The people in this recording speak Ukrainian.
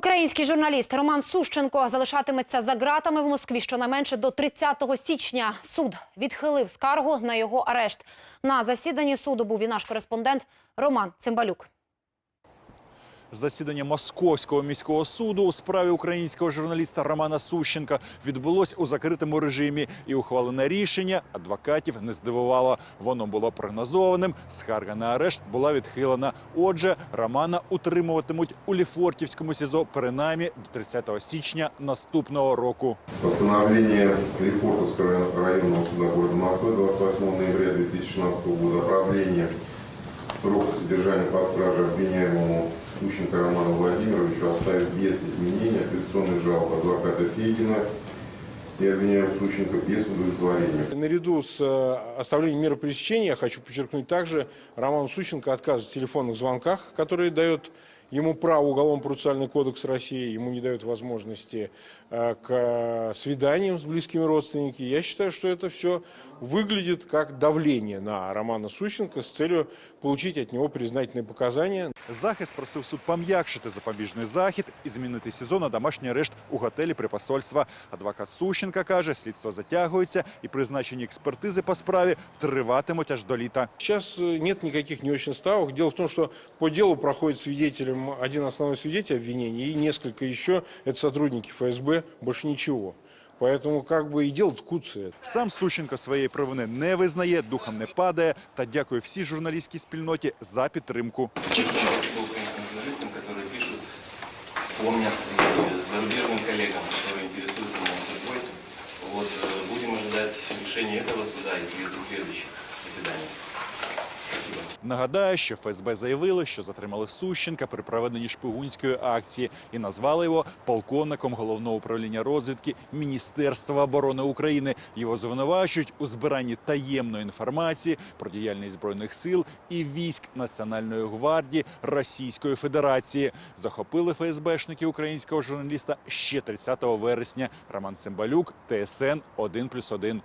Український журналіст Роман Сущенко залишатиметься за ґратами в Москві щонайменше до 30 січня. Суд відхилив скаргу на його арешт. На засіданні суду був і наш кореспондент Роман Цимбалюк. Засідання Московського міського суду у справі українського журналіста Романа Сущенка відбулось у закритому режимі, і ухвалене рішення адвокатів не здивувало. Воно було прогнозованим. Скарга на арешт була відхилена. Отже, Романа утримуватимуть у Ліфортівському СІЗО принаймні до 30 січня наступного року. Постановление Лефортовского районного суда города Москвы 28 ноября 2016 года о продлении срока содержания под стражей обвиняемому Сущенко Роману Владимировичу оставить без изменения апелляционной жалобы адвоката Фегина и обвиняемого Сущенко без удовлетворения. Наряду с э, оставлением меры пресечения, я хочу подчеркнуть также, Роману Сущенко отказывает в телефонных звонках, которые дают ему право Уголовно-процессуальный кодекс России, ему не дают возможности э, к э, свиданиям с близкими родственниками. Я считаю, что это все выглядит как давление на Романа Сущенко с целью получить от него признательные показания. Захист просив суд пом'якшити запобіжний захід і змінити СІЗО на домашній арешт у готелі при посольства. Адвокат Сущенка каже, слідство затягується і призначені експертизи по справі триватимуть аж до літа. Сейчас э, нет никаких не очень ставок. Дело в том, что по делу проходит свидетелем один основной свидетель обвинения и несколько еще, это сотрудники ФСБ, больше ничего. Поэтому как бы и дело ткутся. Сам Сущенко своєї провини не визнає, духом не падає та дякує всій журналістській спільноті за підтримку. чуть-чуть по украинским журналистам, которые пишут, помнят и зарубежным коллегам, которые интересуются моей судьбой. Вот, э, будем ожидать решения этого суда и след- и следующих заседаний. Спасибо. Нагадаю, що ФСБ заявили, що затримали Сущенка при проведенні шпигунської акції і назвали його полковником головного управління розвідки Міністерства оборони України. Його звинувачують у збиранні таємної інформації про діяльність збройних сил і військ Національної гвардії Російської Федерації. Захопили ФСБшники українського журналіста ще 30 вересня. Роман Цимбалюк, ТСН 1+,1.